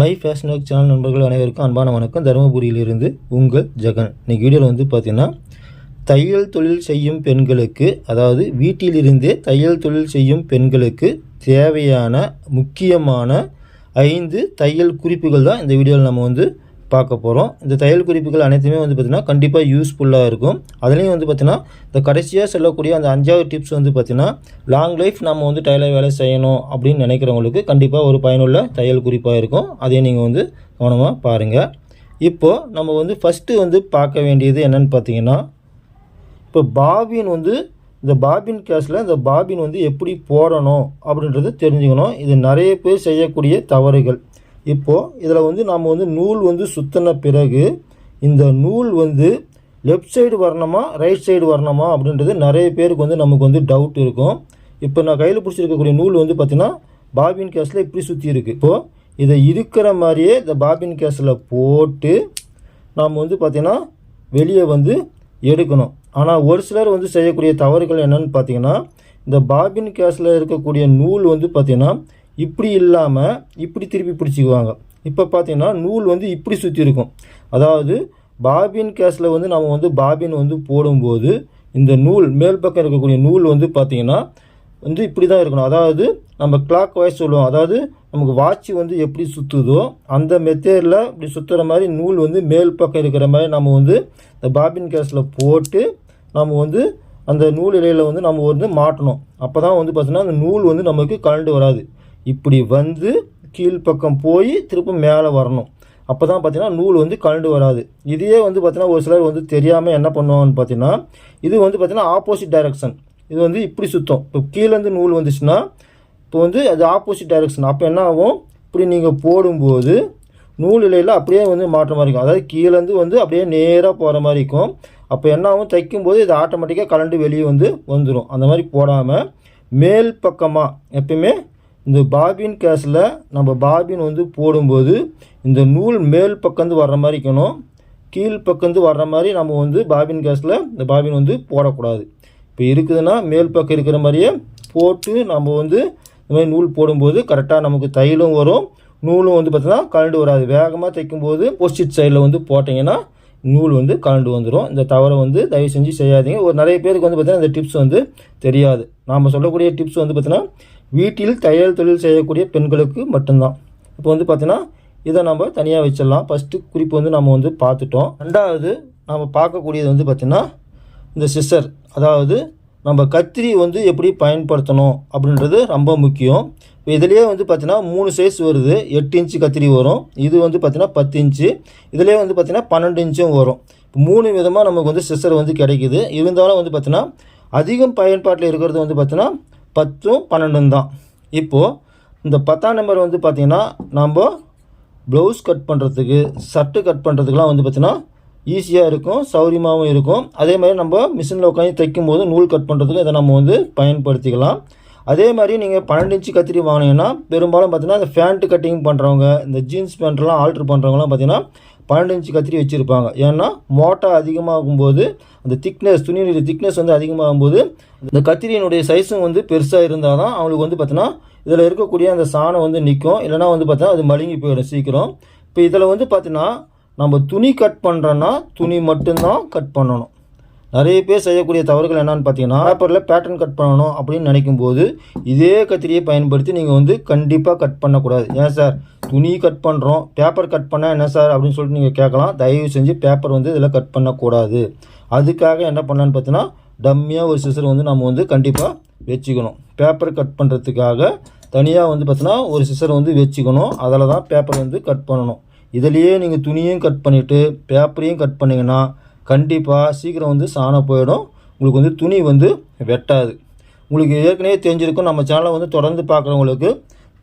My fashion work channel நண்பர்கள் அனைவருக்கும் அன்பான வணக்கம். தருமபுரியிலிருந்து உங்கள் ஜெகன். இன்றைக்கி வீடியோவில் வந்து பார்த்திங்கன்னா தையல் தொழில் செய்யும் பெண்களுக்கு அதாவது வீட்டிலிருந்தே தையல் தொழில் செய்யும் பெண்களுக்கு தேவையான முக்கியமான ஐந்து தையல் குறிப்புகள் தான் இந்த வீடியோவில் நம்ம வந்து பார்க்க போகிறோம் இந்த தையல் குறிப்புகள் அனைத்துமே வந்து பார்த்திங்கன்னா கண்டிப்பாக யூஸ்ஃபுல்லாக இருக்கும். அதுலேயும் வந்து பார்த்திங்கன்னா இந்த கடைசியாக சொல்லக்கூடிய அந்த அஞ்சாவது டிப்ஸ் வந்து பார்த்திங்கன்னா லாங் லைஃப் நம்ம வந்து டைலர் வேலை செய்யணும் அப்படின்னு நினைக்கிறவங்களுக்கு கண்டிப்பாக ஒரு பயனுள்ள தையல் குறிப்பாக இருக்கும். அதையும் நீங்கள் வந்து கவனமாக பாருங்கள் இப்போது நம்ம வந்து ஃபஸ்ட்டு வந்து பார்க்க வேண்டியது என்னன்னு பார்த்தீங்கன்னா இப்போ பாபின் வந்து இந்த பாபின் கேஸில் இந்த பாபின் வந்து எப்படி போடணும் அப்படின்றத தெரிஞ்சுக்கணும். இது நிறைய பேர் செய்யக்கூடிய தவறுகள். இப்போது இதில் வந்து நாம் வந்து நூல் வந்து சுத்தின பிறகு இந்த நூல் வந்து லெஃப்ட் சைடு வரணுமா ரைட் சைடு வரணுமா அப்படின்றது நிறைய பேருக்கு வந்து நமக்கு வந்து டவுட் இருக்கும். இப்போ நான் கையில் பிடிச்சிருக்கக்கூடிய நூல் வந்து பார்த்திங்கன்னா பாபின் கேஸில் இப்படி சுற்றி இருக்குது இப்போது இதை இருக்கிற மாதிரியே இந்த பாபின் கேஸில் போட்டு நாம் வந்து பார்த்திங்கன்னா வெளியே வந்து எடுக்கணும். ஆனால் ஒரு சிலர் வந்து செய்யக்கூடிய தவறுகள் என்னன்னு பார்த்தீங்கன்னா இந்த பாபின் கேஸில் இருக்கக்கூடிய நூல் வந்து பார்த்திங்கன்னா இப்படி இல்லாமல் இப்படி திருப்பி பிடிச்சிக்குவாங்க. இப்போ பார்த்தீங்கன்னா நூல் வந்து இப்படி சுற்றி இருக்கும். அதாவது பாபின் கேஸில் வந்து நம்ம வந்து பாபின் வந்து போடும்போது இந்த நூல் மேல் பக்கம் இருக்கக்கூடிய நூல் வந்து பார்த்திங்கன்னா வந்து இப்படி தான் இருக்கணும். அதாவது நம்ம கிளாக் வாய்ஸ் சொல்லுவோம். அதாவது நமக்கு வாட்ச் வந்து எப்படி சுற்றுதோ அந்த மெத்தேடில் இப்படி சுற்றுற மாதிரி நூல் வந்து மேல் பக்கம் இருக்கிற மாதிரி நம்ம வந்து இந்த பாபின் கேஸில் போட்டு நம்ம வந்து அந்த நூல் இலையில் வந்து நம்ம வந்து மாட்டணும். அப்போ தான் வந்து பார்த்திங்கன்னா அந்த நூல் வந்து நமக்கு கலண்டு வராது. இப்படி வந்து கீழ்ப்பக்கம் போய் திரும்ப மேலே வரணும். அப்போ தான் பார்த்தீங்கன்னா நூல் வந்து கலண்டு வராது. இதையே வந்து பார்த்தீங்கன்னா ஒரு சிலர் வந்து தெரியாமல் என்ன பண்ணுவாங்கன்னு பார்த்தீங்கன்னா இது வந்து பார்த்தீங்கன்னா ஆப்போசிட் டைரக்ஷன் இது வந்து இப்படி சுத்தம். இப்போ கீழேருந்து நூல் வந்துச்சுன்னா இப்போ வந்து அது ஆப்போசிட் டைரக்ஷன் அப்போ என்ன ஆகும்? இப்படி நீங்கள் போடும்போது நூல் இலையில் அப்படியே வந்து மாற்ற மாதிரி இருக்கும். அதாவது கீழேருந்து வந்து அப்படியே நேராக போகிற மாதிரி இருக்கும். அப்போ என்ன ஆகும்? தைக்கும்போது இது ஆட்டோமேட்டிக்காக கலண்டு வெளியே வந்து வந்துடும் அந்த மாதிரி போடாமல் மேல் பக்கமாக எப்பயுமே இந்த பாபின் கேஸில் நம்ம பாபின் வந்து போடும்போது இந்த நூல் மேல் பக்கந்து வர்ற மாதிரி இருக்கணும் கீழ் பக்கந்து வர்ற மாதிரி நம்ம வந்து பாபின் கேஸில் இந்த பாபின் வந்து போடக்கூடாது. இப்போ இருக்குதுன்னா மேல் பக்கம் இருக்கிற மாதிரியே போட்டு நம்ம வந்து இந்த மாதிரி நூல் போடும்போது கரெக்டாக நமக்கு தையலும் வரும் நூலும் வந்து பார்த்தீங்கன்னா கலண்டு வராது. வேகமாக தைக்கும்போது போஸ்டிட் சைடில் வந்து போட்டிங்கன்னா நூல் வந்து கலண்டு வந்துடும் இந்த தவறை வந்து தயவு செஞ்சு செய்யாதீங்க. ஒரு நிறைய பேருக்கு வந்து பார்த்திங்கன்னா இந்த டிப்ஸ் வந்து தெரியாது. நாம் சொல்லக்கூடிய டிப்ஸ் வந்து பார்த்திங்கன்னா வீட்டில் தையல் தொழில் செய்யக்கூடிய பெண்களுக்கு மட்டும்தான். இப்போ வந்து பார்த்திங்கன்னா இதை நம்ம தனியாக வச்சிடலாம். ஃபஸ்ட்டு குறிப்பு வந்து நம்ம வந்து பார்த்துட்டோம். ரெண்டாவது நம்ம பார்க்கக்கூடியது வந்து பார்த்திங்கன்னா இந்த சிஸ்டர் அதாவது நம்ம கத்திரி வந்து எப்படி பயன்படுத்தணும் அப்படின்றது ரொம்ப முக்கியம். இப்போ இதுலேயே வந்து பார்த்தீங்கன்னா மூணு சைஸ் வருது. எட்டு இன்ச்சு கத்திரி வரும். இது வந்து பார்த்தீங்கன்னா பத்து இன்ச்சு இதுலேயே வந்து பார்த்தீங்கன்னா பன்னெண்டு இன்ச்சும் வரும். இப்போ மூணு விதமாக நமக்கு வந்து சிஸ்டர் வந்து கிடைக்குது. இருந்தாலும் வந்து பார்த்தீங்கன்னா அதிகம் பயன்பாட்டில் இருக்கிறது வந்து பார்த்தீங்கன்னா பத்தும் பன்னெண்டும் தான். இப்போது இந்த பத்தாம் நம்பர் வந்து பார்த்திங்கன்னா நம்ம ப்ளவுஸ் கட் பண்ணுறதுக்கு ஷர்ட்டு கட் பண்ணுறதுக்குலாம் வந்து பார்த்திங்கன்னா ஈஸியாக இருக்கும் சௌரியமாகவும் இருக்கும். அதே மாதிரி நம்ம மிஷினில் உட்காந்து தைக்கும் போது நூல் கட் பண்ணுறதுக்கு இதை நம்ம வந்து பயன்படுத்திக்கலாம். அதே மாதிரி நீங்கள் பன்னெண்டு இன்ச்சு கத்திரி வாங்கினீங்கன்னா பெரும்பாலும் பார்த்தீங்கன்னா இந்த ஃபேண்ட்டு கட்டிங் பண்ணுறவங்க இந்த ஜீன்ஸ் பேண்ட்லாம் ஆல்ட்ரு பண்ணுறவங்களாம் பார்த்தீங்கன்னா பன்னெண்டு இன்ச்சு கத்திரி வச்சுருப்பாங்க. ஏன்னா மோட்டா அதிகமாகும்போது அந்த திக்னஸ் துணியினுடைய திக்னஸ் வந்து அதிகமாகும்போது இந்த கத்திரியினுடைய சைஸும் வந்து பெருசாக இருந்தால் தான் அவங்களுக்கு வந்து பார்த்தீங்கன்னா இதில் இருக்கக்கூடிய அந்த சாணம் வந்து நிற்கும் இல்லைனா வந்து பார்த்தீங்கன்னா அது மழுங்கி போயிடும் சீக்கிரம். இப்போ இதில் வந்து பார்த்தீங்கன்னா நம்ம துணி கட் பண்ணுறோன்னா துணி மட்டும்தான் கட் பண்ணணும். நிறைய பேர் செய்யக்கூடிய தவறுகள் என்னென்னு பார்த்தீங்கன்னா பேப்பரில் பேட்டர்ன் கட் பண்ணணும் அப்படின்னு நினைக்கும் போது இதே கத்திரியை பயன்படுத்தி நீங்கள் வந்து கண்டிப்பாக கட் பண்ணக்கூடாது. ஏன் சார்? துணி கட் பண்ணுறோம் பேப்பர் கட் பண்ணால் என்ன சார் அப்படின்னு சொல்லிட்டு நீங்கள் கேட்கலாம். தயவு செஞ்சு பேப்பர் வந்து இதில் கட் பண்ணக்கூடாது. அதுக்காக என்ன பண்ணலான்னு பார்த்தீங்கன்னா டம்மியாக ஒரு சிசர் வந்து நம்ம வந்து கண்டிப்பாக வச்சுக்கணும். பேப்பர் கட் பண்ணுறதுக்காக தனியாக வந்து பார்த்தீங்கன்னா ஒரு சிசர் வந்து வச்சுக்கணும். அதில் தான் பேப்பர் வந்து கட் பண்ணணும். இதுலேயே நீங்கள் துணியும் கட் பண்ணிவிட்டு பேப்பரையும் கட் பண்ணிங்கன்னா கண்டிப்பாக சீக்கிரம் வந்து சாணம் போயிடும். உங்களுக்கு வந்து துணி வந்து வெட்டாது. உங்களுக்கு ஏற்கனவே தெரிஞ்சிருக்கும் நம்ம சேனலை வந்து தொடர்ந்து பார்க்குறவங்களுக்கு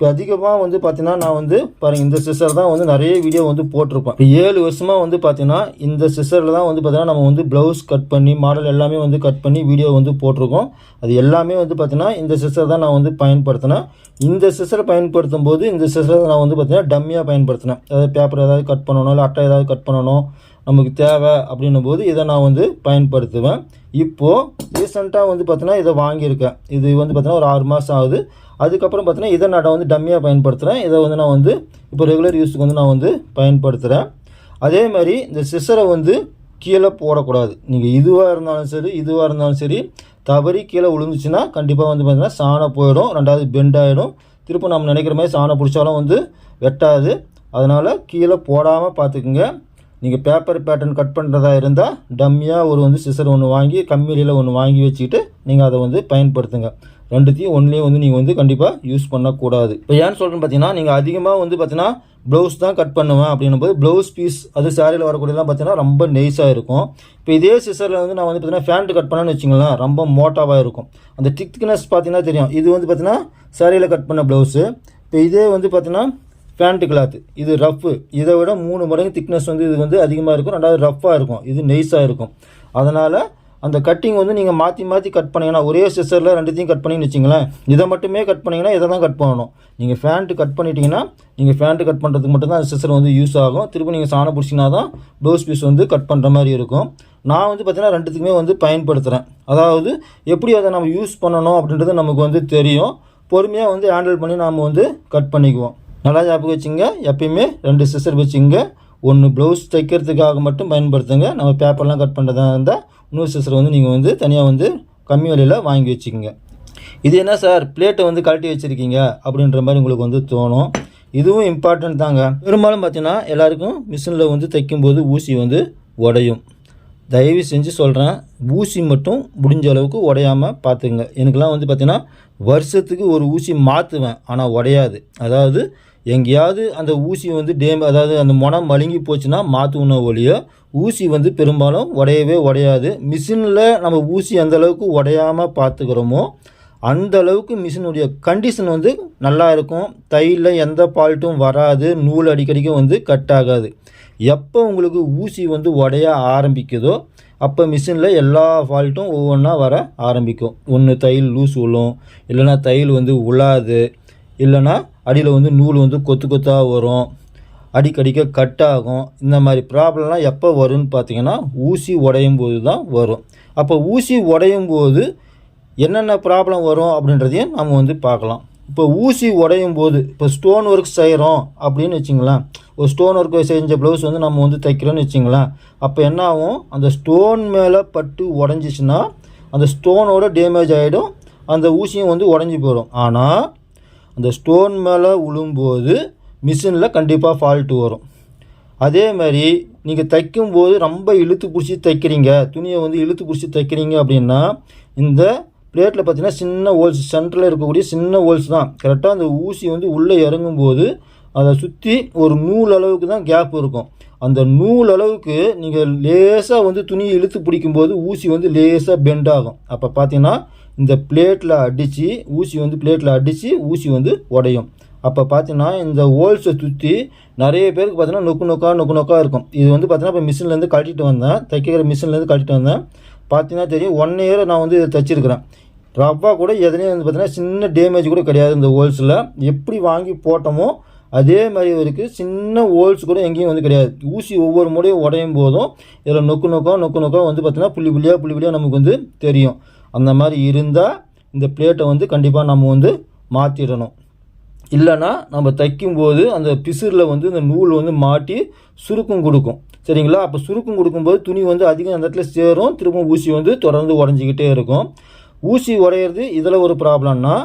இப்போ அதிகமாக வந்து பார்த்தீங்கன்னா நான் வந்து பாருங்கள் இந்த சிஸ்டர் தான் வந்து நிறைய வீடியோ வந்து போட்டிருப்பேன். இப்போ ஏழு வருஷமாக வந்து பார்த்தீங்கன்னா இந்த சிஸ்டரில் தான் வந்து பார்த்தீங்கன்னா நம்ம வந்து ப்ளவுஸ் கட் பண்ணி மாடல் எல்லாமே வந்து கட் பண்ணி வீடியோ வந்து போட்டிருக்கோம். அது எல்லாமே வந்து பார்த்தீங்கன்னா இந்த சிஸ்டர் தான் நான் வந்து பயன்படுத்தினேன். இந்த சிஸ்டரை பயன்படுத்தும் போது இந்த சிஸ்டரை நான் வந்து பார்த்தீங்கன்னா டம்மியாக பயன்படுத்தினேன். அதாவது பேப்பர் ஏதாவது கட் பண்ணணும் இல்லை அட்டை ஏதாவது கட் பண்ணணும். நமக்கு தேவை அப்படின்னும் போது இதை நான் வந்து பயன்படுத்துவேன். இப்போது ரீசெண்டாக வந்து பார்த்தீங்கன்னா இதை வாங்கியிருக்கேன். இது வந்து பார்த்தீங்கன்னா ஒரு ஆறு மாதம் ஆகுது. அதுக்கப்புறம் பார்த்தீங்கன்னா இதை நான் வந்து டம்மியாக பயன்படுத்துகிறேன் இதை வந்து நான் வந்து இப்போ ரெகுலர் யூஸுக்கு வந்து நான் வந்து பயன்படுத்துகிறேன் அதே மாதிரி இந்த சிசரை வந்து கீழே போடக்கூடாது. நீங்கள் இதுவாக இருந்தாலும் சரி இதுவாக இருந்தாலும் சரி தவறி கீழே விழுந்துச்சுன்னா கண்டிப்பாக வந்து பார்த்திங்கன்னா சாணம் போயிடும். ரெண்டாவது பெண்ட் ஆகிடும் திரும்ப நம்ம நினைக்கிற மாதிரி சாணம் பிடிச்சாலும் வந்து வெட்டாது. அதனால் கீழே போடாமல் பார்த்துக்குங்க. நீங்கள் பேப்பர் பேட்டர்ன் கட் பண்ணுறதா இருந்தால் டம்மியாக ஒரு வந்து சிசர் ஒன்று வாங்கி கம்மியில் ஒன்று வாங்கி வச்சுக்கிட்டு நீங்கள் அதை வந்து பயன்படுத்துங்க. ரெண்டுத்தையும் ஒன்றுலேயும் வந்து நீங்கள் வந்து கண்டிப்பாக யூஸ் பண்ணக்கூடாது. இப்போ ஏன்னு சொல்கிறேன்னு பார்த்தீங்கன்னா நீங்கள் அதிகமாக வந்து பார்த்தீங்கன்னா ப்ளவுஸ் தான் கட் பண்ணுவேன் அப்படின்னும் போது ப்ளவுஸ் பீஸ் அது சாரியில் வரக்கூடியலாம் பார்த்தீங்கன்னா ரொம்ப நெய்ஸாக இருக்கும். இப்போ இதே சிசரில் வந்து நான் வந்து பார்த்தீங்கன்னா ஃபேண்ட் கட் பண்ணேன்னு வச்சுங்களேன் ரொம்ப மோட்டாவாக இருக்கும். அந்த திக்னஸ் பார்த்தீங்கன்னா தெரியும். இது வந்து பார்த்தீங்கன்னா சாரியில் கட் பண்ண ப்ளவுஸு இப்போ இதே வந்து பார்த்தீங்கன்னா பேண்ட் கிளாத் இது ரஃப்பு இதை விட மூணு மடங்கு திக்னஸ் வந்து இது வந்து அதிகமாக இருக்கும். ரெண்டாவது ரஃப்பாக இருக்கும். இது நெய்ஸாக இருக்கும். அதனால் அந்த கட்டிங் வந்து நீங்கள் மாற்றி மாற்றி கட் பண்ணிங்கன்னா ஒரே செசரில் ரெண்டுத்தையும் கட் பண்ணிங்கன்னு வச்சிங்களேன் இதை மட்டுமே கட் பண்ணிங்கன்னா இதை தான் கட் பண்ணணும். நீங்கள் ஃபேண்ட்டு கட் பண்ணிட்டீங்கன்னா நீங்கள் ஃபேண்ட்டு கட் பண்ணுறதுக்கு மட்டும்தான் அந்த செசர் வந்து யூஸ் ஆகும். திரும்ப நீங்கள் சாணம் பிடிச்சிங்கன்னா தான் ப்ளவுஸ் பீஸ் வந்து கட் பண்ணுற மாதிரி இருக்கும். நான் வந்து பார்த்திங்கன்னா ரெண்டுத்துக்குமே வந்து பயன்படுத்துகிறேன் அதாவது எப்படி அதை நம்ம யூஸ் பண்ணணும் அப்படின்றது நமக்கு வந்து தெரியும். பொறுமையாக வந்து ஹேண்டில் பண்ணி நாம் வந்து கட் பண்ணிக்குவோம். நல்லா ஞாபகம் வச்சுங்க. எப்பயுமே ரெண்டு சிசர் வச்சுங்க. ஒன்று ப்ளவுஸ் தைக்கிறதுக்காக மட்டும் பயன்படுத்துங்க. நம்ம பேப்பர்லாம் கட் பண்ணுறதா இருந்தால் இன்னொரு சிசர் வந்து நீங்கள் வந்து தனியாக வந்து கம்மி விலையில் வாங்கி வச்சுக்கோங்க. இது என்ன சார் பிளேட்டை வந்து கழட்டி வச்சுருக்கீங்க அப்படின்ற மாதிரி உங்களுக்கு வந்து தோணும். இதுவும் இம்பார்ட்டன்ட் தாங்க. பெரும்பாலும் பார்த்தீங்கன்னா எல்லாருக்கும் மிஷினில் வந்து தைக்கும்போது ஊசி வந்து உடையும். தயவு செஞ்சு சொல்கிறேன் ஊசி மட்டும் முடிஞ்ச அளவுக்கு உடையாமல் பார்த்துங்க எனக்கெல்லாம் வந்து பார்த்திங்கன்னா வருஷத்துக்கு ஒரு ஊசி மாற்றுவேன் ஆனால் உடையாது. அதாவது எங்கேயாவது அந்த ஊசி வந்து டேம் அதாவது அந்த முனம் மழுங்கி போச்சுன்னா மாற்றணும் ஒழிய ஊசி வந்து பெரும்பாலும் உடையவே உடையாது. மிஷினில் நம்ம ஊசி எந்த அளவுக்கு உடையாமல் பார்த்துக்கிறோமோ அந்த அளவுக்கு மிஷினுடைய கண்டிஷன் வந்து நல்லா இருக்கும். தையில் எந்த ஃபால்ட்டும் வராது. நூல் அடிக்கடிக்கும் வந்து கட் ஆகாது. எப்போ உங்களுக்கு ஊசி வந்து உடைய ஆரம்பிக்குதோ அப்போ மிஷினில் எல்லா ஃபால்ட்டும் ஒவ்வொன்றா வர ஆரம்பிக்கும். ஒன்று தையல் லூஸ் விழும் இல்லைன்னா தையல் வந்து உழாது இல்லைன்னா அடியில் வந்து நூல் வந்து கொத்து கொத்தாக வரும். அடிக்கடிக்க கட் ஆகும். இந்த மாதிரி ப்ராப்ளம்லாம் எப்போ வரும்னு பார்த்தீங்கன்னா ஊசி உடையும் போது தான் வரும். அப்போ ஊசி உடையும் போது என்னென்ன ப்ராப்ளம் வரும் அப்படின்றதையும் நம்ம வந்து பார்க்கலாம். இப்போ ஊசி உடையும் போது இப்போ ஸ்டோன் ஒர்க் செய்கிறோம் அப்படின்னு வச்சிங்களேன். ஒரு ஸ்டோன் ஒர்க் செஞ்ச ப்ளவுஸ் வந்து நம்ம வந்து தைக்கிறோன்னு வச்சிங்களேன். அப்போ என்ன ஆகும்? அந்த ஸ்டோன் மேலே பட்டு உடஞ்சிச்சின்னா அந்த ஸ்டோனோட டேமேஜ் ஆகிடும் அந்த ஊசியும் வந்து உடஞ்சி போயிடும். ஆனால் அந்த ஸ்டோன் மேலே விழும்போது மிஷினில் கண்டிப்பாக ஃபால்ட்டு வரும். அதே மாதிரி நீங்கள் தைக்கும்போது ரொம்ப இழுத்து பிடிச்சி தைக்கிறீங்க துணியை வந்து இழுத்து பிடிச்சி தைக்கிறீங்க அப்படின்னா இந்த பிளேட்டில் பார்த்தீங்கன்னா சின்ன ஹோல்ஸ் சென்டரில் இருக்கக்கூடிய சின்ன ஹோல்ஸ் தான். கரெக்டாக அந்த ஊசி வந்து உள்ளே இறங்கும்போது அதை சுற்றி ஒரு நூல் அளவுக்கு தான் கேப் இருக்கும். அந்த நூல் அளவுக்கு நீங்கள் லேசாக வந்து துணியை இழுத்து பிடிக்கும்போது ஊசி வந்து லேசாக பெண்ட் ஆகும். அப்போ பார்த்தீங்கன்னா இந்த பிளேட்டில் அடித்து ஊசி வந்து பிளேட்டில் அடித்து ஊசி வந்து உடையும். அப்போ பார்த்தீங்கன்னா இந்த ஹோல்ஸை சுற்றி நிறைய பேருக்கு பார்த்தீங்கன்னா நொக்கு நொக்கா நொக்கு நொக்கா இருக்கும். இது வந்து பார்த்தீங்கன்னா இப்போ மிஷின்லேருந்து கழட்டிட்டு வந்தேன். தைக்கிற மிஷின்லேருந்து கழட்டிட்டு வந்தேன். பார்த்தீங்கன்னா தெரியும் ஒன் இயர் நான் வந்து இதை தைச்சிருக்கிறேன். ரவ்வா கூட எதுலேயும் வந்து பார்த்தீங்கன்னா சின்ன டேமேஜ் கூட கிடையாது இந்த ஹோல்ஸில். எப்படி வாங்கி போட்டோமோ அதே மாதிரி இருக்குது சின்ன ஹோல்ஸ் கூட எங்கேயும் வந்து கிடையாது. ஊசி ஒவ்வொரு முறையும் உடையும் போதும் இதில் நொக்கு நொக்கம் நொக்கு நொக்கம் வந்து பார்த்தீங்கன்னா புள்ளி புள்ளியாக புள்ளி புள்ளியாக நமக்கு வந்து தெரியும். அந்த மாதிரி இருந்தால் இந்த பிளேட்டை வந்து கண்டிப்பாக நம்ம வந்து மாற்றிடணும் இல்லைன்னா நம்ம தைக்கும்போது அந்த பிசுரில் வந்து இந்த நூல் வந்து மாட்டி சுருக்கம் கொடுக்கும். சரிங்களா? அப்போ சுருக்கம் கொடுக்கும்போது துணி வந்து அதிகம் அந்த இடத்துல சேரும் திரும்ப ஊசி வந்து தொடர்ந்து உடஞ்சிக்கிட்டே இருக்கும். ஊசி உடையிறது இதில் ஒரு ப்ராப்ளம்னா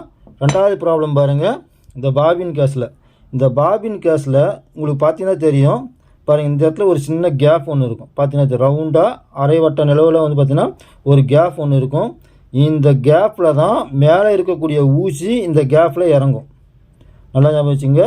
ரெண்டாவது ப்ராப்ளம் பாருங்கள் இந்த பாபின் கேஸில். இந்த பாபின் கேஸில் உங்களுக்கு பார்த்தீங்கன்னா தெரியும். பாருங்கள் இந்த இடத்துல ஒரு சின்ன கேப் ஒன்று இருக்கும். பார்த்தீங்கன்னா ரவுண்டாக அரைவட்ட நிலவில் வந்து பார்த்திங்கன்னா ஒரு கேப் ஒன்று இருக்கும். இந்த கேப்பில் தான் மேலே இருக்கக்கூடிய ஊசி இந்த கேப்பில் இறங்கும். நல்லா ஞாபகம் வச்சுங்க.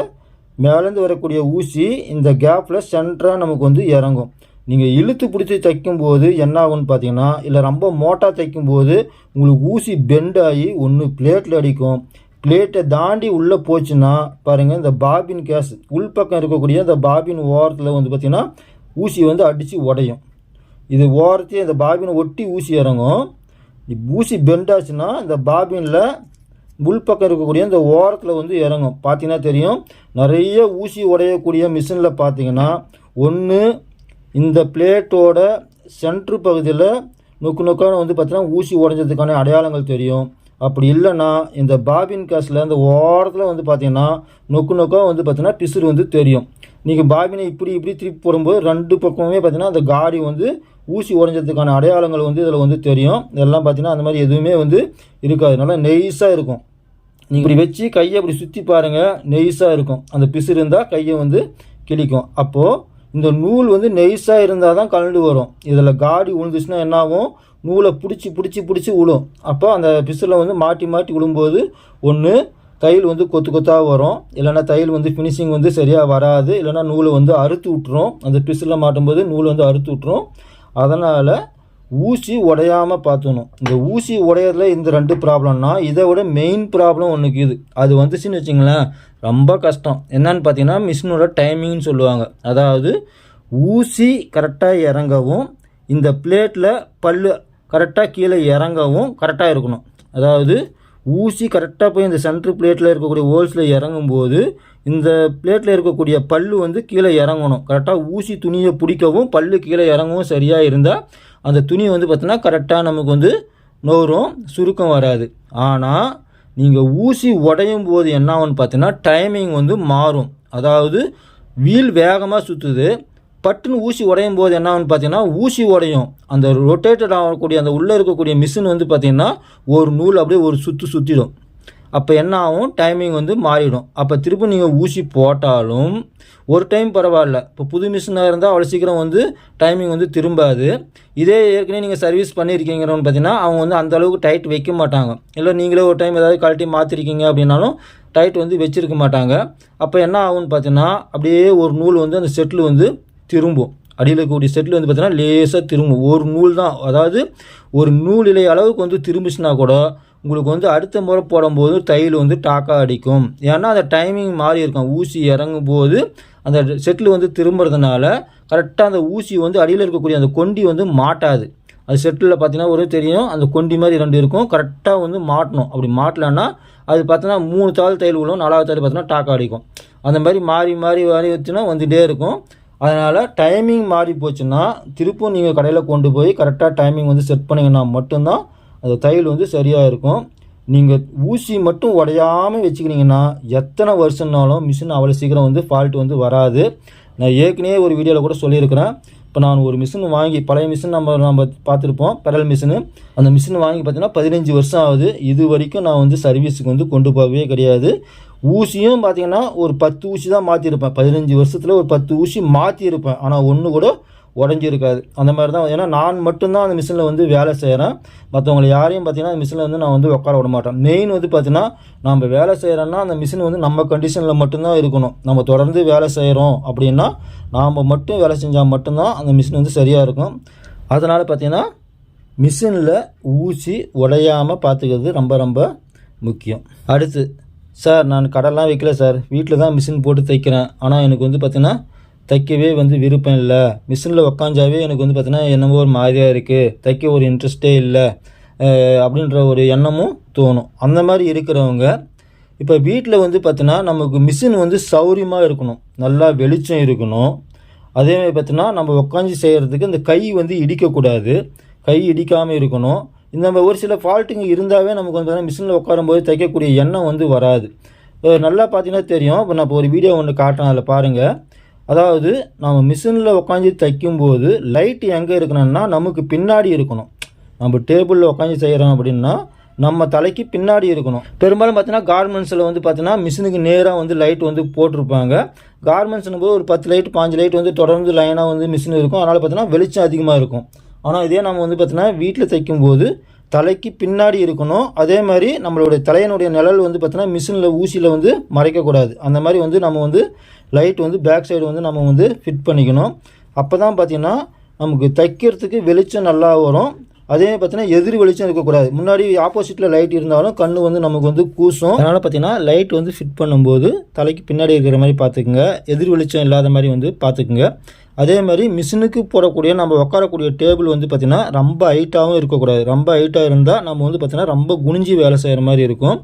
மேலேருந்து வரக்கூடிய ஊசி இந்த கேப்பில் சென்டராக நமக்கு வந்து இறங்கும். நீங்கள் இழுத்து பிடிச்சி தைக்கும்போது என்ன ஆகும்னு பார்த்தீங்கன்னா இல்லை ரொம்ப மோட்டாக தைக்கும்போது உங்களுக்கு ஊசி பெண்ட் ஆகி ஒன்று பிளேட்டில் அடிக்கும். பிளேட்டை தாண்டி உள்ளே போச்சுன்னா பாருங்கள் இந்த பாபின் கேஸ் உள்பக்கம் இருக்கக்கூடிய இந்த பாபின் ஓரத்தில் வந்து பார்த்திங்கன்னா ஊசி வந்து அடித்து உடையும். இது ஓரத்தையும் இந்த பாபினை ஒட்டி ஊசி இறங்கும். ஊசி பெண்ட் ஆச்சுன்னா இந்த பாபினில் உள்பக்கம் இருக்கக்கூடிய இந்த ஓரத்தில் வந்து இறங்கும். பார்த்தீங்கன்னா தெரியும். நிறைய ஊசி உடையக்கூடிய மிஷினில் பார்த்தீங்கன்னா ஒன்று இந்த பிளேட்டோட சென்ட்ரு பகுதியில் நொக்கு நொக்கான வந்து பார்த்தீங்கன்னா ஊசி உடைஞ்சதுக்கான அடையாளங்கள் தெரியும். அப்படி இல்லைன்னா இந்த பாபின் கேஸில் இந்த ஓரத்தில் வந்து பார்த்தீங்கன்னா நொக்கு நொக்காக வந்து பார்த்தீங்கன்னா பிசுறு வந்து தெரியும். நீங்கள் பாபினை இப்படி இப்படி திருப்பி போடும்போது ரெண்டு பக்கமுமே பார்த்தீங்கன்னா அந்த காடி வந்து ஊசி உடஞ்சதுக்கான அடையாளங்கள் வந்து இதில் வந்து தெரியும். இதெல்லாம் பார்த்தீங்கன்னா அந்த மாதிரி எதுவுமே வந்து இருக்காது. நல்லா நெய்ஸாக இருக்கும். நீங்கள் இப்படி வச்சு கையை அப்படி சுற்றி பாருங்கள் நெய்ஸாக இருக்கும். அந்த பிசு இருந்தால் கையை வந்து கிழிக்கும். அப்போது இந்த நூல் வந்து நெய்ஸாக இருந்தால் தான் கலண்டு வரும். இதில் காடி விழுந்துச்சுன்னா என்னாகும்? நூலை பிடிச்சி பிடிச்சி பிடிச்சி விழும் அப்போ அந்த பிசுல வந்து மாட்டி மாட்டி விழும்போது ஒன்று தையல் வந்து கொத்து கொத்தாக வரும். இல்லைன்னா தையல் வந்து ஃபினிஷிங் வந்து சரியாக வராது. இல்லைன்னா நூலை வந்து அறுத்து விட்டுரும். அந்த பிசுறில் மாட்டும்போது நூலை வந்து அறுத்து விட்டுரும். அதனால் ஊசி உடையாமல் பார்த்துக்கணும். இந்த ஊசி உடையறதுல இந்த ரெண்டு ப்ராப்ளம்னா இதை விட மெயின் ப்ராப்ளம் ஒன்றுக்கு இது அது வந்துச்சுன்னு வச்சுங்களேன் ரொம்ப கஷ்டம். என்னன்னு பார்த்தீங்கன்னா மிஷினோட டைமிங்னு சொல்லுவாங்க. அதாவது ஊசி கரெக்டாக இறங்கவும் இந்த பிளேட்டில் பல்லு கரெக்டாக கீழே இறங்கவும் கரெக்டாக இருக்கணும். அதாவது ஊசி கரெக்டாக போய் இந்த சென்ட்ரு பிளேட்டில் இருக்கக்கூடிய ஹோல்ஸில் இறங்கும்போது இந்த பிளேட்டில் இருக்கக்கூடிய பல்லு வந்து கீழே இறங்கணும். கரெக்டாக ஊசி துணியை பிடிக்கவும் பல்லு கீழே இறங்கவும் சரியாக இருந்தால் அந்த துணி வந்து பார்த்திங்கன்னா கரெக்டாக நமக்கு வந்து நோரும் சுருக்கம் வராது. ஆனால் நீங்கள் ஊசி உடையும் போது என்ன ஆகும்னு பார்த்தீங்கன்னா டைமிங் வந்து மாறும். அதாவது வீல் வேகமாக சுற்றுது பட்டுன்னு ஊசி உடையும் போது என்ன ஆகும்னு பார்த்தீங்கன்னா ஊசி உடையும். அந்த ரொட்டேட்டட் ஆகக்கூடிய அந்த உள்ளே இருக்கக்கூடிய மிஷின் வந்து பார்த்தீங்கன்னா ஒரு நூல் அப்படியே ஒரு சுற்று சுற்றிடும் அப்போ என்ன ஆகும்? டைமிங் வந்து மாறிடும். அப்போ திரும்ப நீங்கள் ஊசி போட்டாலும் ஒரு டைம் பரவாயில்ல. இப்போ புது மிஷினாக இருந்தால் அவ்வளோ சீக்கிரம் வந்து டைமிங் வந்து திரும்பாது. இதே ஏற்கனவே நீங்கள் சர்வீஸ் பண்ணியிருக்கீங்கன்னு பார்த்தீங்கன்னா அவங்க வந்து அந்தளவுக்கு டைட் வைக்க மாட்டாங்க. இல்லை நீங்களே ஒரு டைம் ஏதாவது கழட்டி மாற்றிருக்கீங்க அப்படின்னாலும் டைட் வந்து வச்சிருக்க மாட்டாங்க. அப்போ என்ன ஆகும்னு பார்த்தீங்கன்னா அப்படியே ஒரு நூல் வந்து அந்த செட்டில் வந்து திரும்பும். அடியில் இருக்கக்கூடிய செட்டில் வந்து பார்த்தீங்கன்னா லேசாக திரும்பும். ஒரு நூல் தான். அதாவது ஒரு நூல் இலை அளவுக்கு வந்து திரும்பிச்சுனா கூட உங்களுக்கு வந்து அடுத்த முறை போடும்போது தையல் வந்து டாக்காக அடிக்கும். ஏன்னா அந்த டைமிங் மாறி இருக்கும். ஊசி இறங்கும் போது அந்த செட்டில் வந்து திரும்புறதுனால கரெக்டாக அந்த ஊசி வந்து அடியில் இருக்கக்கூடிய அந்த கொண்டி வந்து மாட்டாது. அது செட்டில் பார்த்தீங்கன்னா ஒரு தெரியும். அந்த கொண்டி மாதிரி ரெண்டு இருக்கும். கரெக்டாக வந்து மாட்டணும். அப்படி மாட்டலன்னா அது பார்த்தீங்கன்னா மூணு தாள் தையல் விழும் நாலாவது தாள் பார்த்தீங்கன்னா டாக்கா அடிக்கும். அந்த மாதிரி மாறி மாறி மாறி வச்சுன்னா வந்துகிட்டே இருக்கும். அதனால் டைமிங் மாறி போச்சுன்னா திருப்பும் நீங்கள் கடையில் கொண்டு போய் கரெக்டாக டைமிங் வந்து செட் பண்ணிங்கன்னா மட்டும்தான் அந்த தையல் வந்து சரியாக இருக்கும். நீங்கள் ஊசி மட்டும் உடையாமல் வச்சுக்கிறீங்கன்னா எத்தனை வருஷம்னாலும் மிஷின் அவ்வளோ சீக்கிரம் வந்து ஃபால்ட் வந்து வராது. நான் ஏற்கனவே ஒரு வீடியோவில் கூட சொல்லியிருக்கிறேன். இப்போ நான் ஒரு மிஷின் வாங்கி பழைய மிஷின் நம்ம நம்ம பார்த்துருப்போம் பெடல் மிஷினு அந்த மிஷின் வாங்கி பார்த்தீங்கன்னா பதினஞ்சு வருஷம் ஆகுது. இது வரைக்கும் நான் வந்து சர்வீஸுக்கு வந்து கொண்டு போகவே கிடையாது. ஊசியும் பார்த்தீங்கன்னா ஒரு பத்து ஊசி தான் மாற்றிருப்பேன் பதினஞ்சு வருஷத்தில் ஒரு பத்து ஊசி மாற்றிருப்பேன் ஆனால் ஒன்று கூட உடஞ்சிருக்காது. அந்த மாதிரி தான் ஏன்னா நான் மட்டும்தான் அந்த மிஷினில் வந்து வேலை செய்கிறேன் மற்றவங்களை யாரையும் பார்த்தீங்கன்னா அந்த மிஷினில் வந்து நான் வந்து உட்கார விட மாட்டேன். மெயின் வந்து பார்த்தீங்கன்னா நம்ம வேலை செய்கிறோன்னா அந்த மிஷின் வந்து நம்ம கண்டிஷனில் மட்டும்தான் இருக்கணும். நம்ம தொடர்ந்து வேலை செய்கிறோம் அப்படின்னா நாம் மட்டும் வேலை செஞ்சால் மட்டும்தான் அந்த மிஷின் வந்து சரியாக இருக்கும். அதனால் பார்த்திங்கன்னா மிஷினில் ஊசி உடையாமல் பார்த்துக்கிறது ரொம்ப ரொம்ப முக்கியம். அடுத்து சார் நான் கடைலாம் வைக்கல சார். வீட்டில் தான் மிஷின் போட்டு தைக்கிறேன். ஆனால் எனக்கு வந்து பார்த்திங்கன்னா தைக்கவே வந்து விருப்பம் இல்லை. மிஷினில் உக்காஞ்சாவே எனக்கு வந்து பார்த்திங்கன்னா என்னமோ ஒரு மாதிரியாக இருக்குது தைக்க ஒரு இன்ட்ரெஸ்ட்டே இல்லை. அப்படின்ற ஒரு எண்ணமும் தோணும். அந்த மாதிரி இருக்கிறவங்க இப்போ வீட்டில் வந்து பார்த்தீங்கன்னா நமக்கு மிஷின் வந்து சௌரியமாக இருக்கணும். நல்லா வெளிச்சம் இருக்கணும். அதேமாதிரி பார்த்தினா நம்ம உட்காந்து செய்கிறதுக்கு இந்த கை வந்து இடிக்கக்கூடாது. கை இடிக்காமல் இருக்கணும். இந்த மாதிரி ஒரு சில ஃபால்ட்டுங்க இருந்தாவே நமக்கு வந்து பார்த்தீங்கன்னா மிஷினில் உட்காரும்போது தைக்கக்கூடிய எண்ணம் வந்து வராது. நல்லா பார்த்தீங்கன்னா தெரியும். இப்போ நான் இப்போ ஒரு வீடியோ ஒன்று காட்டுறேன். அதில் பாருங்கள் அதாவது நம்ம மிஷினில் உட்காந்து தைக்கும்போது லைட் எங்கே இருக்கணும்னா நமக்கு பின்னாடி இருக்கணும். நம்ம டேபிளில் உட்காந்து செய்கிறோம் அப்படின்னா நம்ம தலைக்கு பின்னாடி இருக்கணும். பெரும்பாலும் பார்த்தீங்கன்னா கார்மெண்ட்ஸில் வந்து பார்த்தீங்கன்னா மிஷினுக்கு நேராக வந்து லைட் வந்து போட்டிருப்பாங்க. கார்மெண்ட்ஸ்னும் போது ஒரு பத்து லைட் பாஞ்சு லைட் வந்து தொடர்ந்து லைனாக வந்து மிஷின் இருக்கும். அதனால் பார்த்தீங்கன்னா வெளிச்சம் அதிகமாக இருக்கும். ஆனால் இதே நம்ம வந்து பார்த்தீங்கன்னா வீட்டில் தைக்கும்போது தலைக்கு பின்னாடி இருக்கணும். அதே மாதிரி நம்மளுடைய தலையனுடைய நிழல் வந்து பார்த்தீங்கன்னா மிஷினில் ஊசியில் வந்து மறைக்கக்கூடாது. அந்த மாதிரி வந்து நம்ம வந்து லைட் வந்து பேக் சைடு வந்து நம்ம வந்து ஃபிட் பண்ணிக்கணும். அப்போ தான் பார்த்திங்கன்னா நமக்கு தைக்கிறதுக்கு வெளிச்சம் நல்லா வரும். அதே பார்த்தீங்கன்னா எதிர் வெளிச்சம் இருக்கக்கூடாது. முன்னாடி ஆப்போசிட்டில் லைட் இருந்தாலும் கண் வந்து நமக்கு வந்து கூசும். அதனால் பார்த்தீங்கன்னா லைட் வந்து ஃபிட் பண்ணும்போது தலைக்கு பின்னாடி இருக்கிற மாதிரி பார்த்துக்குங்க எதிர் வெளிச்சம் இல்லாத மாதிரி வந்து பார்த்துக்குங்க அதே மாதிரி மிஷினுக்கு போடக்கூடிய நம்ம உட்காரக்கூடிய டேபிள் வந்து பார்த்திங்கன்னா ரொம்ப ஹைட்டாகவும் இருக்கக்கூடாது. ரொம்ப ஹைட்டாக இருந்தால் நம்ம வந்து பார்த்திங்கன்னா ரொம்ப குனிஞ்சி வேலை செய்கிற மாதிரி இருக்கும்.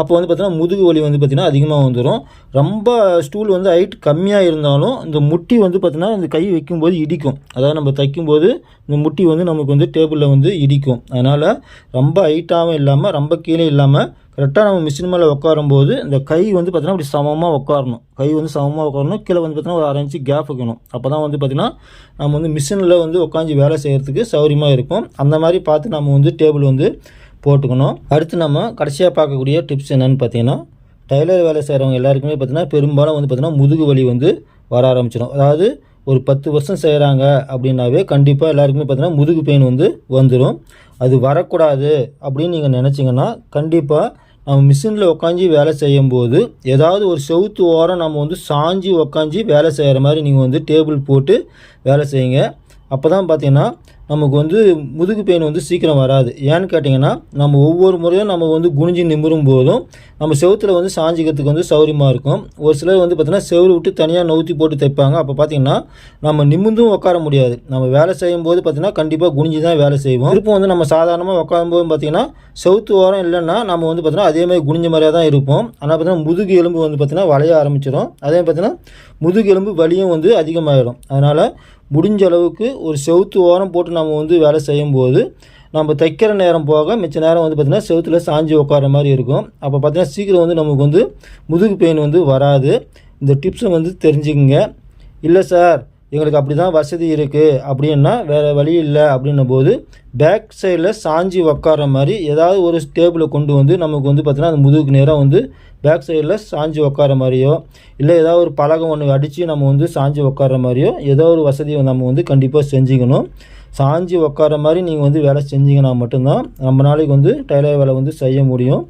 அப்போ வந்து பார்த்திங்கன்னா முதுகு வலி வந்து பார்த்திங்கன்னா அதிகமாக வந்துடும் ரொம்ப ஸ்டூல் வந்து ஹைட் கம்மியாக இருந்தாலும் இந்த முட்டி வந்து பார்த்திங்கன்னா இந்த கை வைக்கும்போது இடிக்கும். அதாவது நம்ம தைக்கும்போது இந்த முட்டி வந்து நமக்கு வந்து டேபிளில் வந்து இடிக்கும். அதனால் ரொம்ப ஹைட்டாகவும் இல்லாமல் ரொம்ப கீழே இல்லாமல் கரெக்டாக நம்ம மிஷின் மேலே உட்காரும்போது இந்த கை வந்து பார்த்திங்கன்னா அப்படி சமமாக உட்காரணும். கை வந்து சமமாக உட்காரணும். கீழே வந்து பார்த்திங்கன்னா ஒரு அரை இன்ச்சு கேப் வைக்கணும். அப்போ தான் வந்து பார்த்திங்கன்னா நம்ம வந்து மிஷினில் வந்து உட்காந்து வேலை செய்கிறதுக்கு சௌகரியமாக இருக்கும். அந்த மாதிரி பார்த்து நம்ம வந்து டேபிள் வந்து போட்டுக்கணும். அடுத்து நம்ம கடைசியாக பார்க்கக்கூடிய டிப்ஸ் என்னென்னு பார்த்தீங்கன்னா டைலர் வேலை செய்கிறவங்க எல்லாருக்குமே பார்த்திங்கன்னா பெரும்பாலும் வந்து பார்த்திங்கன்னா முதுகு வலி வந்து வர ஆரம்பிச்சிடும். அதாவது ஒரு பத்து வருஷம் செய்கிறாங்க அப்படின்னாவே கண்டிப்பாக எல்லாருக்குமே பார்த்திங்கன்னா முதுகு பெயின் வந்து வந்துடும் அது வரக்கூடாது அப்படின்னு நீங்கள் நினச்சிங்கன்னா கண்டிப்பாக அவன் மிஷினில் உட்காந்து வேலை செய்யும்போது ஏதாவது ஒரு செவுத்து ஓரம் நம்ம வந்து சாஞ்சி உக்காஞ்சி வேலை செய்கிற மாதிரி நீங்கள் வந்து டேபிள் போட்டு வேலை செய்யுங்க. அப்போ தான் பார்த்தீங்கன்னா நமக்கு வந்து முதுகு பெயின் வந்து சீக்கிரம் வராது. ஏன்னு கேட்டிங்கன்னா நம்ம ஒவ்வொரு முறையும் நம்ம வந்து குனிஞ்சு நிமிரும் போதும் நம்ம செவத்தில் வந்து சாஞ்சிக்கிறதுக்கு வந்து சௌரியமாக இருக்கும். ஒரு சிலர் வந்து பார்த்திங்கன்னா செவில் விட்டு தனியாக நவுத்தி போட்டு தைப்பாங்க. அப்போ பார்த்திங்கன்னா நம்ம நிமிர்ந்தும் உட்கார முடியாது. நம்ம வேலை செய்யும் போது பார்த்திங்கன்னா கண்டிப்பாக குனிஞ்சு தான் வேலை செய்வோம். திருப்பம் வந்து நம்ம சாதாரணமாக உட்காரும்போது பார்த்திங்கன்னா செவுத்து ஓரம் இல்லைன்னா நம்ம வந்து பார்த்திங்கன்னா அதே மாதிரி குனிஞ்ச மாதிரியாக தான் இருப்போம். ஆனால் பார்த்திங்கன்னா முதுகு எலும்பு வந்து பார்த்திங்கன்னா வளைய ஆரம்பிச்சிடும். அதே பார்த்திங்கன்னா முதுகு எலும்பு வலியும் வந்து அதிகமாகிடும் அதனால் முடிஞ்ச அளவுக்கு ஒரு செவுத்து ஓரம் போட்டு நம்ம வந்து வேலை செய்யும்போது நம்ம தைக்கிற நேரம் போக மிச்ச நேரம் வந்து பார்த்திங்கன்னா செவுத்தில் சாஞ்சி உட்கார மாதிரி இருக்கும். அப்போ பார்த்திங்கன்னா சீக்கிரம் வந்து நமக்கு வந்து முதுகு பெயின் வந்து வராது. இந்த டிப்ஸை வந்து தெரிஞ்சுக்கங்க. இல்லை சார் எங்களுக்கு அப்படி தான் வசதி இருக்குது அப்படின்னா வேறு வழி இல்லை அப்படின்னும் போது பேக் சைடில் சாஞ்சி உக்கார மாதிரி ஏதாவது ஒரு டேபிளை கொண்டு வந்து நமக்கு வந்து பார்த்திங்கன்னா அந்த முதுகுக்கு நேராக வந்து பேக் சைடில் சாஞ்சி உட்கார மாதிரியோ இல்லை ஏதாவது ஒரு பழகம் ஒன்று அடித்து நம்ம வந்து சாஞ்சி உட்கார மாதிரியோ ஏதோ ஒரு வசதியை நம்ம வந்து கண்டிப்பாக செஞ்சுக்கணும். சாஞ்சி உட்கார மாதிரி நீங்கள் வந்து வேலை செஞ்சீங்கன்னா மட்டும்தான் நம்ம நாளைக்கு வந்து டைலர் வேலை வந்து செய்ய முடியும்.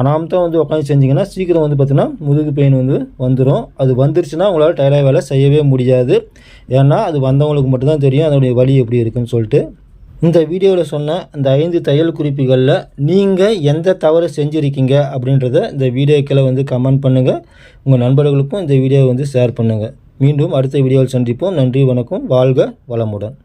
அனாமத்தான் வந்து உட்காந்து செஞ்சிங்கன்னா சீக்கிரம் வந்து பார்த்திங்கன்னா முதுகு பெயின் வந்து வந்துடும் அது வந்துருச்சுன்னா உங்களால் டைலர் வேலை செய்யவே முடியாது. ஏன்னா அது வந்தவங்களுக்கு மட்டும்தான் தெரியும் அதனுடைய வழி எப்படி இருக்குன்னு சொல்லிட்டு. இந்த வீடியோவில் சொன்ன இந்த ஐந்து தையல் குறிப்புகளில் நீங்கள் எந்த தவறு செஞ்சுருக்கீங்க அப்படின்றத இந்த வீடியோக்களை வந்து கமெண்ட் பண்ணுங்கள் உங்கள் நண்பர்களுக்கும் இந்த வீடியோவை வந்து ஷேர் பண்ணுங்கள் மீண்டும் அடுத்த வீடியோவில் சந்திப்போம். நன்றி வணக்கம். வாழ்க வளமுடன்.